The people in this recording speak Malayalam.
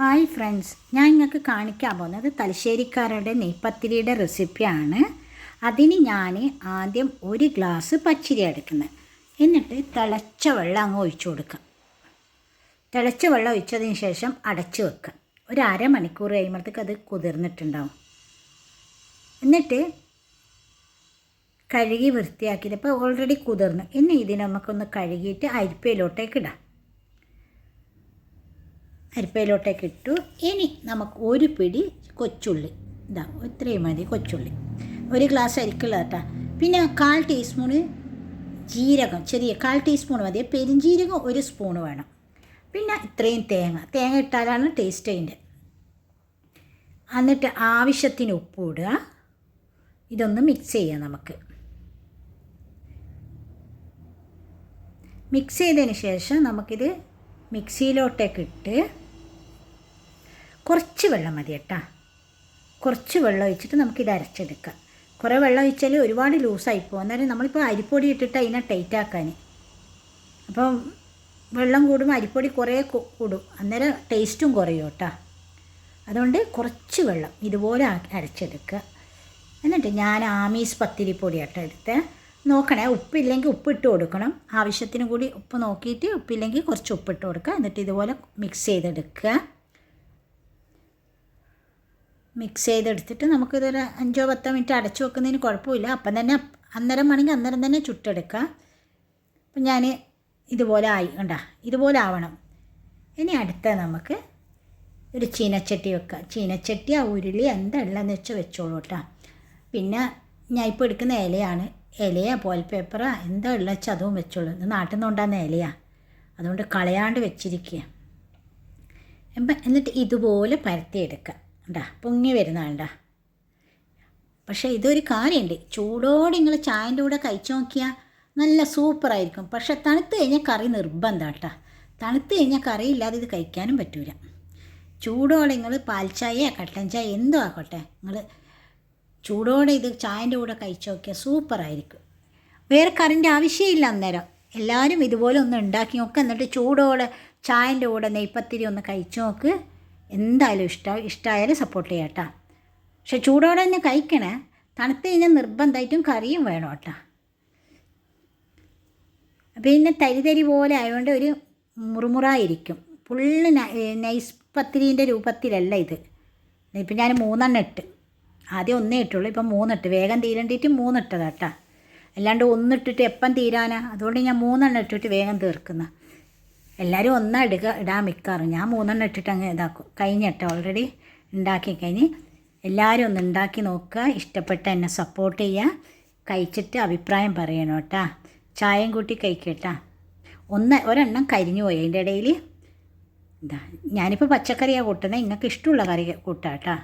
ഹായ് ഫ്രണ്ട്സ് ഞാൻ നിങ്ങൾക്ക് കാണിക്കാൻ പോകുന്നത് തലശ്ശേരിക്കാരുടെ നെയ്പ്പത്തിരിയുടെ റെസിപ്പിയാണ് അതിന് ഞാൻ ആദ്യം ഒരു ഗ്ലാസ് പച്ചരി എടുക്കുന്നത്. എന്നിട്ട് തിളച്ച വെള്ളം അങ്ങ് ഒഴിച്ചു കൊടുക്കുക. തിളച്ച വെള്ളം ഒഴിച്ചതിന് ശേഷം അടച്ചു വെക്കുക. ഒരു അരമണിക്കൂർ കഴിയുമ്പോഴത്തേക്ക് അത് കുതിർന്നിട്ടുണ്ടാവും. എന്നിട്ട് കഴുകി വൃത്തിയാക്കിയിട്ട് ഇപ്പോൾ ഓൾറെഡി കുതിർന്നു. ഇനി ഇതിനെ നമുക്കൊന്ന് കഴുകിയിട്ട് അരിപ്പയിലോട്ടേക്ക് ഇടാം. അരിപ്പയിലോട്ടേക്ക് ഇട്ടു. ഇനി നമുക്ക് ഒരു പിടി കൊച്ചുള്ളി. ഇതാ ഇത്രയും മതി കൊച്ചുള്ളി. ഒരു ഗ്ലാസ് അരിക്കുള്ള കേട്ടോ പിന്നെ കാൽ ടീസ്പൂണ് ജീരകം ചെറിയ കാൽ ടീസ്പൂൺ മതി. പെരിഞ്ജീരകം ഒരു സ്പൂൺ വേണം. പിന്നെ ഇത്രയും തേങ്ങ. തേങ്ങ ഇട്ടാലാണ് ടേസ്റ്റ് അതിന്റെ എന്നിട്ട് ആവശ്യത്തിന് ഉപ്പ് ഇതൊന്ന് മിക്സ് ചെയ്യാം നമുക്ക്. മിക്സ് ചെയ്തതിന് ശേഷം നമുക്കിത് മിക്സിയിലോട്ടേക്ക് ഇട്ട് കുറച്ച് വെള്ളം മതി കേട്ടോ. കുറച്ച് വെള്ളം ഒഴിച്ചിട്ട് നമുക്കിത് അരച്ചെടുക്കാം. കുറേ വെള്ളം ഒഴിച്ചാൽ ഒരുപാട് ലൂസായി പോകും അന്നേരം നമ്മളിപ്പോൾ അരിപ്പൊടി ഇട്ടിട്ട് അതിനെ ടൈറ്റ് ആക്കാൻ അപ്പം വെള്ളം കൂടുമ്പോൾ അരിപ്പൊടി കുറേ കൂടും. അന്നേരം ടേസ്റ്റും കുറയും കേട്ടോ. അതുകൊണ്ട് കുറച്ച് വെള്ളം ഇതുപോലെ അരച്ചെടുക്കുക. എന്നിട്ട് ഞാൻ ആമീസ് പത്തിരിപ്പൊടി ആട്ടോ എടുത്ത്. നോക്കണേ. ഉപ്പില്ലെങ്കിൽ ഉപ്പിട്ട് കൊടുക്കണം. ആവശ്യത്തിന് കൂടി ഉപ്പ് നോക്കിയിട്ട് ഉപ്പില്ലെങ്കിൽ കുറച്ച് ഉപ്പിട്ട് കൊടുക്കുക. എന്നിട്ട് ഇതുപോലെ മിക്സ് ചെയ്തെടുക്കുക. മിക്സ് ചെയ്തെടുത്തിട്ട് നമുക്കിതൊരു അഞ്ചോ പത്തോ മിനിറ്റ് അടച്ചു വെക്കുന്നതിന് കുഴപ്പമില്ല. അപ്പം തന്നെ അന്നേരം വേണമെങ്കിൽ അന്നേരം തന്നെ ചുട്ടെടുക്കുക അപ്പം ഞാൻ ഇതുപോലെ ആയി കണ്ടാ ഇതുപോലെ ആവണം. ഇനി അടുത്ത നമുക്ക് ഒരു ചീനച്ചട്ടി വെക്കുക ചീനച്ചട്ടി ആ ഉരുളി എന്താ ഉള്ളതെന്ന് വെച്ചാൽ വെച്ചോളൂ കേട്ടോ. പിന്നെ ഞാൻ ഇപ്പോൾ എടുക്കുന്ന ഇലയാണ്. ഇലയാ പോൽ പേപ്പറാ എന്താ ഉള്ള വെച്ചാൽ അതും വെച്ചോളൂ. ഇത് നാട്ടിൽ നിന്ന് ഉണ്ടാകുന്ന ഇലയാ. അതുകൊണ്ട് കളയാണ്ട് വെച്ചിരിക്കുക എമ്പ എന്നിട്ട് ഇതുപോലെ പരത്തിയെടുക്കുക ഉണ്ടാ പൊങ്ങി വരുന്ന കണ്ടാ. പക്ഷേ ഇതൊരു കാര്യമുണ്ട് ചൂടോടെ നിങ്ങൾ ചായന്റെ കൂടെ കഴിച്ചു നോക്കിയാൽ നല്ല സൂപ്പറായിരിക്കും. പക്ഷെ തണുത്ത് കഴിഞ്ഞാൽ കറി നിർബന്ധം കേട്ടോ തണുത്ത് കഴിഞ്ഞാൽ കറി ഇല്ലാതെ ഇത് കഴിക്കാനും പറ്റൂല. ചൂടോടെ നിങ്ങൾ പാൽ ചായ കട്ടൻ ചായ എന്തോ ആക്കട്ടെ. നിങ്ങൾ ചൂടോടെ ഇത് ചായന്റെ കൂടെ കഴിച്ചു നോക്കിയാൽ സൂപ്പറായിരിക്കും. വേറെ കറിന്റെ ആവശ്യമില്ല അന്നേരം. എല്ലാവരും ഇതുപോലെ ഒന്ന് ഉണ്ടാക്കി നോക്കുക എന്നിട്ട് ചൂടോടെ ചായന്റെ കൂടെ നെയ്പ്പത്തിരി ഒന്ന് കഴിച്ചു നോക്ക്. എന്തായാലും ഇഷ്ടം ഇഷ്ടമായാലും സപ്പോർട്ട് ചെയ്യാം കേട്ടോ പക്ഷെ ചൂടോടെ തന്നെ കഴിക്കണേ. തണുത്ത് കഴിഞ്ഞാൽ നിർബന്ധമായിട്ടും കറിയും വേണം കേട്ടോ പിന്നെ തരി തരി പോലെ ആയതുകൊണ്ട് ഒരു മുറുമുറായിരിക്കും. ഫുള്ള് നൈസ് പത്തിരീന്റെ രൂപത്തിലല്ല ഇത്. ഇപ്പം ഞാൻ മൂന്നെണ്ണം ഇട്ട്. ആദ്യം ഒന്നേ ഇട്ടുള്ളൂ. ഇപ്പം മൂന്നിട്ട്. വേഗം തീരണ്ടിയിട്ട് മൂന്നിട്ടതാ കേട്ടോ അല്ലാണ്ട് ഒന്നിട്ടിട്ട് എപ്പം തീരാനാ? അതുകൊണ്ട് ഞാൻ മൂന്നെണ്ണം ഇട്ടിട്ട് വേഗം തീർക്കുന്ന. എല്ലാവരും ഒന്നാ ഇടുക ഇടാൻ മിക്കാറ്. ഞാൻ മൂന്നെണ്ണം ഇട്ടിട്ട് അങ്ങ് ഇതാക്കും. കഴിഞ്ഞിട്ട് ഓൾറെഡി ഉണ്ടാക്കി കഴിഞ്ഞ് എല്ലാവരും ഒന്ന് ഉണ്ടാക്കി നോക്കുക. ഇഷ്ടപ്പെട്ട എന്നെ സപ്പോർട്ട് ചെയ്യുക. കഴിച്ചിട്ട് അഭിപ്രായം പറയണം കേട്ടാ ചായയും കൂട്ടി കഴിക്കട്ടാ ഒന്ന് ഒരെണ്ണം കരിഞ്ഞു പോയി അതിന്റെ ഇടയിൽ. ഇതാ ഞാനിപ്പോൾ പച്ചക്കറിയാണ് കൂട്ടുന്നത്. നിങ്ങൾക്ക് ഇഷ്ടമുള്ള കറി കൂട്ടാം കേട്ടാ